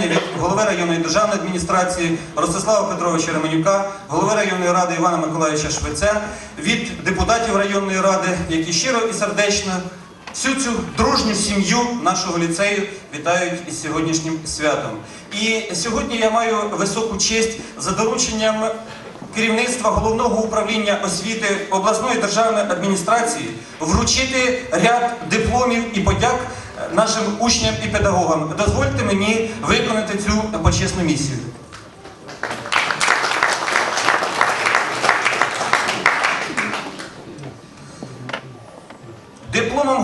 привітання від голови районної державної адміністрації Ростислава Петровича Ременюка, голови районної ради Івана Миколаївича Швеця, від депутатів районної ради, які щиро і сердечно всю цю дружню сім'ю нашого ліцею вітають із сьогоднішнім святом. І сьогодні я маю високу честь за дорученням керівництва головного управління освіти обласної державної адміністрації вручити ряд дипломів і подяк нашим учням і педагогам. Дозвольте мені виконати цю почесну місію.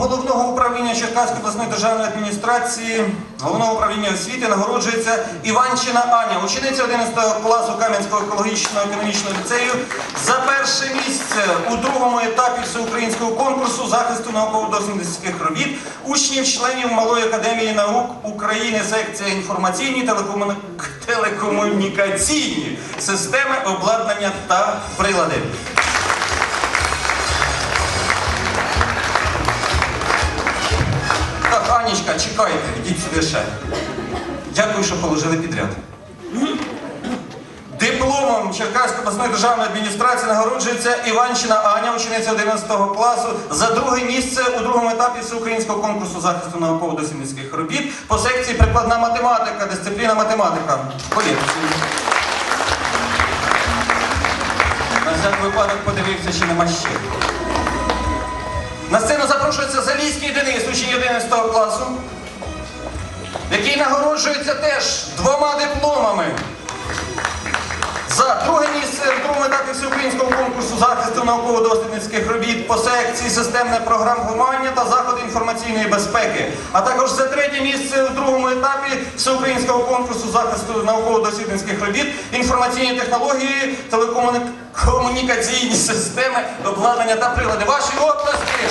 Головного управління Черкаської обласної державної адміністрації, головного управління освіти нагороджується Іванчина Аня, учениця 11 класу Кам'янського екологічного економічного ліцею за перше місце у другому етапі всеукраїнського конкурсу захисту науково-дослідницьких робіт учнів членів Малої академії наук України, секція інформаційні телекомуни- телекомунікаційні системи обладнання та прилади. Анічка, чекайте, йдіть сюди ще. Дякую, що положили підряд. Дипломом Черкаської обласної державної адміністрації нагороджується Іванщина Аня, учениця 11 класу, за друге місце у другому етапі всеукраїнського конкурсу захисту науково-дослідницьких робіт по секції прикладна математика, дисципліна математика. Ходіть. На всяк випадок подивився, чи нема ще. На сцену запрошується Залійський Денис, учень 11 класу, який нагороджується теж двома дипломами. За друге місце в другому етапі всеукраїнського конкурсу захисту науково-дослідницьких робіт по секції системне програмування та заходи інформаційної безпеки, а також за третє місце в другому етапі всеукраїнського конкурсу захисту науково-дослідницьких робіт, інформаційні технології, телекомунікаційні системи, обладнання та прилади. Ваші оплески!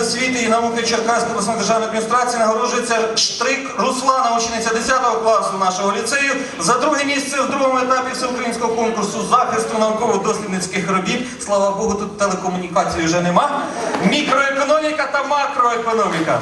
Освіти і науки Черкаської обласної державної адміністрації нагороджується Штрик Руслана, учениця 10 класу нашого ліцею, за друге місце в другому етапі всеукраїнського конкурсу захисту науково-дослідницьких робіт. Слава Богу, тут телекомунікації вже нема. Мікроекономіка та макроекономіка.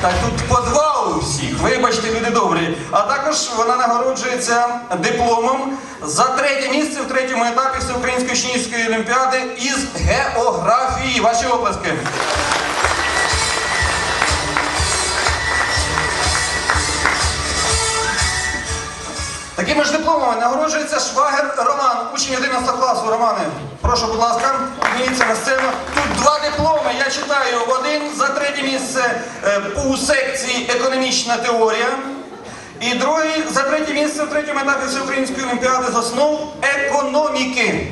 Так тут по два у всіх, вибачте, люди добрі. А також вона нагороджується дипломом за третє місце в третьому етапі Всеукраїнської учнівської олімпіади із географії. Ваші оплески. Такими ж дипломами нагороджується Швагер Роман, учень 11 класу. Романе, прошу, будь ласка, підніміться на сцену. Тут два дипломи. Я читаю один за третє місце е, у секції економічна теорія. І другий за третє місце в третьому етапі Всеукраїнської олімпіади з основ економіки.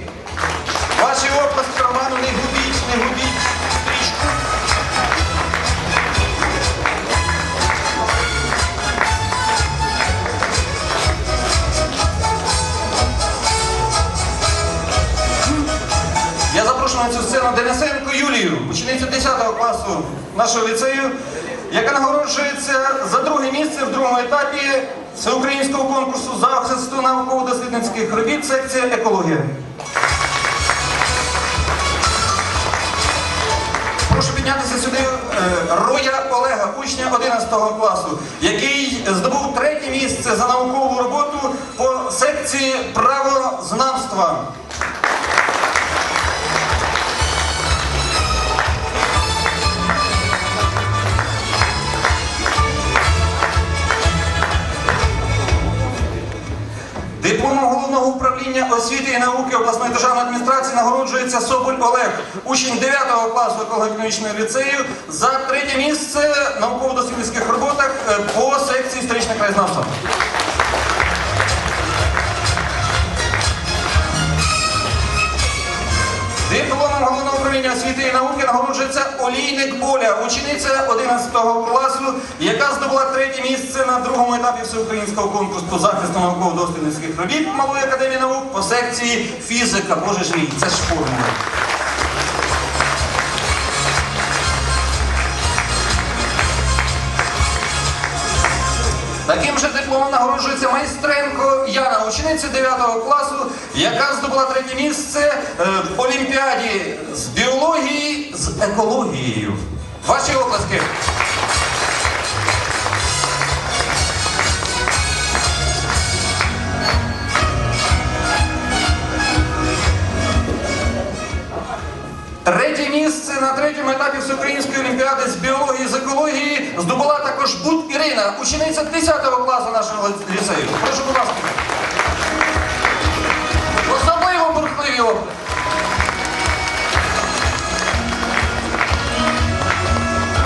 Ваші оплески, Роману, не губіть, не губіть Я запрошую на цю сцену Денисенко Юлію, ученицю 10 класу нашого ліцею, яка нагороджується за друге місце в другому етапі всеукраїнського конкурсу захисту науково-дослідницьких робіт секція екологія. Прошу піднятися сюди е, Роя Олега, учня 11 класу, який здобув третє місце за наукову роботу по секції правознавства. Управління освіти і науки обласної державної адміністрації нагороджується Соболь Олег, учень 9 класу екологічного ліцею за третє місце науково-дослідницьких роботах е, по секції історичне краєзнавство. Управління освіти і науки нагороджується Олійник Оля, учениця 11 класу, яка здобула третє місце на другому етапі всеукраїнського конкурсу захисту науково-дослідницьких робіт Малої академії наук по секції фізика. Боже ж мій, це ж формула. Таким же дипломом нагороджується майстренко Яна, учениця 9 класу, яка здобула третє місце е, в Олімпіаді з біології з екологією. Ваші оплески. Третє місце на третьому етапі Всеукраїнської олімпіади з біології з екології здобула також Бут Ірина, учениця 10 класу нашого ліцею. Прошу, будь ласка. Особливо.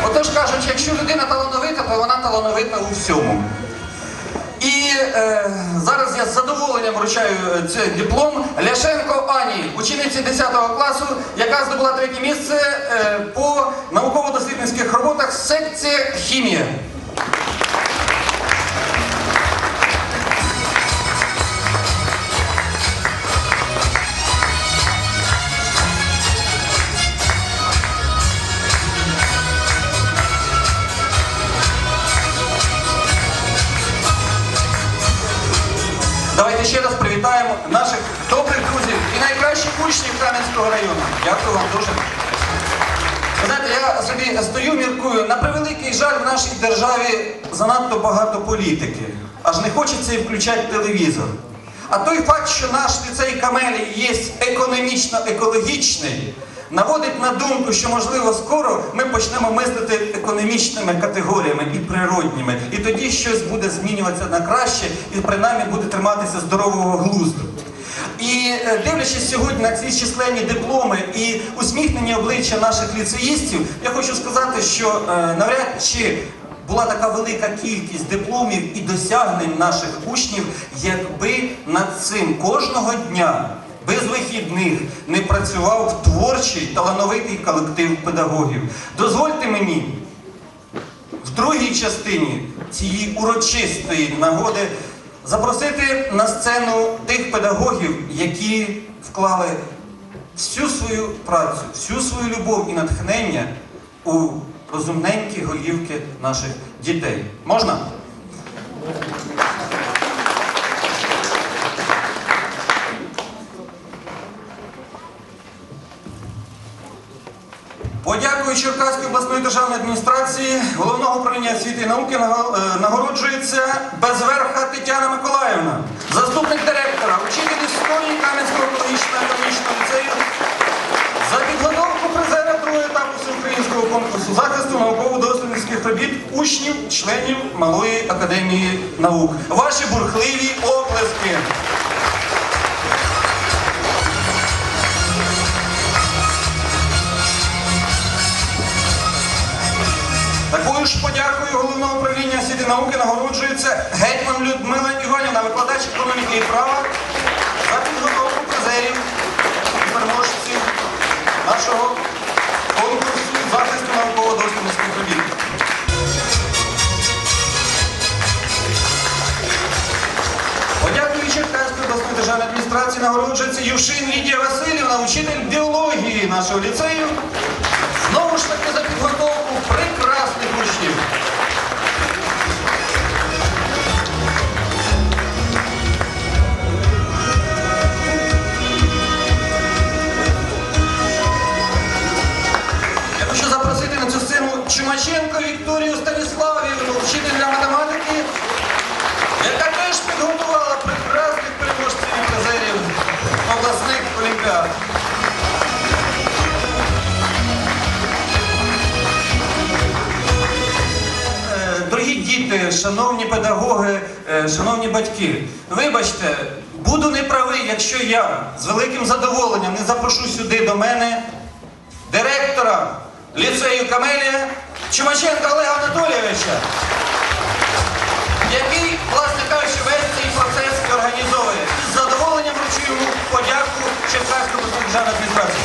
Отож кажуть, якщо людина талановита, то вона талановита у всьому. І е, зараз я з задоволенням вручаю е, цей диплом Ляшенко Ані, учениці 10 класу, яка здобула третє місце е, по науково-дослідницьких роботах секція хімія. Учнів Кам'янського району. Дякую вам дуже. Знаєте, я собі стою, міркую, на превеликий жаль в нашій державі занадто багато політики. Аж не хочеться і включати телевізор. А той факт, що наш ліцей Камелі є економічно-екологічний, наводить на думку, що можливо скоро ми почнемо мислити економічними категоріями і природніми. І тоді щось буде змінюватися на краще і принаймні буде триматися здорового глузду. І е, дивлячись сьогодні на ці численні дипломи і усміхнені обличчя наших ліцеїстів, я хочу сказати, що е, навряд чи була така велика кількість дипломів і досягнень наших учнів, якби над цим кожного дня без вихідних не працював творчий талановитий колектив педагогів. Дозвольте мені в другій частині цієї урочистої нагоди запросити на сцену тих педагогів, які вклали всю свою працю, всю свою любов і натхнення у розумненькі голівки наших дітей. Можна? Подякую Черкаської обласної державної адміністрації, головного управління освіти і науки е, нагороджується Безверха Тетяна Миколаївна, заступник директора, учитель історії Кам'янського екологічного економічного ліцею за підготовку призера другого етапу всеукраїнського конкурсу захисту науково-дослідницьких робіт учнів, членів Малої академії наук. Ваші бурхливі оплески. Такою ж подякою головного управління освіти науки нагороджується гетьман Людмила Іванівна, викладач економіки і права за підготовку призерів і переможців нашого конкурсу захисту науково-дослідницьких робіт. Подякую Черкаської обласної державної адміністрації нагороджується Юшин Лідія Васильівна, учитель біології нашого ліцею. Знову ж таки за підготовку прекрасних учнів. діти, шановні педагоги, е, шановні батьки, вибачте, буду неправий, якщо я з великим задоволенням не запрошу сюди до мене директора ліцею Камелія Чумаченка Олега Анатолійовича, який, власне кажучи, весь цей процес організовує. І з задоволенням вручу йому подяку Черкаському державної адміністрації.